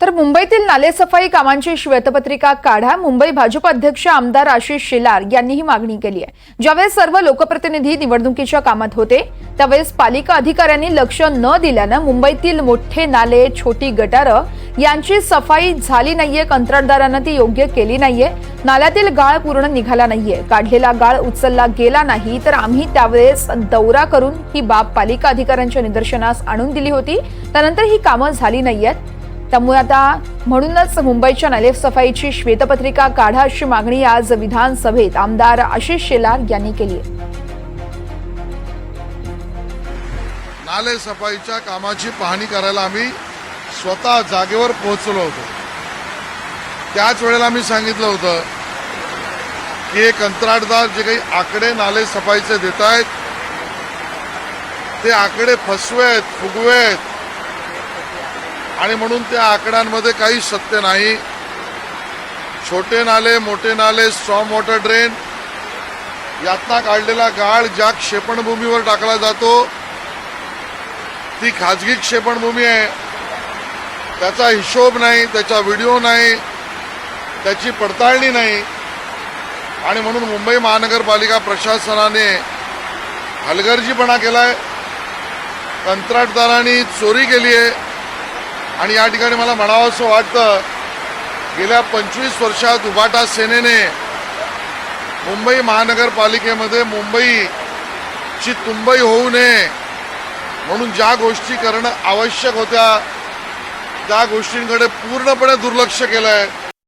तर मुंबईतील नालेसफाई कामांची श्वेतपत्रिका काढा. मुंबई भाजप अध्यक्ष आमदार आशिष शेलार यांनी ही मागणी केली आहे. ज्यावेळेस सर्व लोकप्रतिनिधी निवडणुकीच्या कामात होते त्यावेळेस पालिका अधिकाऱ्यांनी लक्ष न दिल्यानं मुंबईतील मोठे नाले छोटी गटारं यांची सफाई झाली नाहीये कंत्राटदारांना ती योग्य केली नाहीये नाल्यातील गाळ पूर्ण निघाला नाहीये काढलेला गाळ उचलला गेला नाही तर आम्ही त्यावेळेस दौरा करून ही बाब पालिका अधिकाऱ्यांच्या निदर्शनास आणून दिली होती. त्यानंतर ही कामं झाली नाहीयेत. त्यामुळे आता म्हणूनच मुंबईच्या नालेसफाईची श्वेतपत्रिका काढा अशी मागणी आज विधानसभेत आमदार आशिष शेलार यांनी केली आहे. नाले सफाईच्या कामाची पाहणी करायला आम्ही स्वतः जागेवर पोहोचलो होतो. त्याच वेळेला आम्ही सांगितलं होतं की हे कंत्राटदार जे काही आकडे नाले सफाईचे देत आहेत ते आकडे फसवे आहेत फुगवे आहेत आणि म्हणून त्या आकड्यांमध्ये काही सत्य नाही. छोटे नाले मोठे नाले स्ट्रॉम वॉटर ड्रेन यातना काढलेला गाळ ज्या क्षेपणभूमीवर टाकला जातो ती खाजगी क्षेपणभूमी आहे. त्याचा हिशोब नाही त्याचा व्हिडिओ नाही त्याची पडताळणी नाही. आणि म्हणून मुंबई महानगरपालिका प्रशासनाने हलगर्जीपणा केलाय. कंत्राटदारांनी चोरी केली आहे आणि या ठिकाणी मला म्हणावं असं वाटतं गेल्या पंचवीस वर्षात उभाटा सेनेने मुंबई महानगरपालिकेमध्ये मुंबईची तुंबई होऊ नये म्हणून ज्या गोष्टी करणं आवश्यक होत्या त्या गोष्टींकडे पूर्णपणे दुर्लक्ष केलं आहे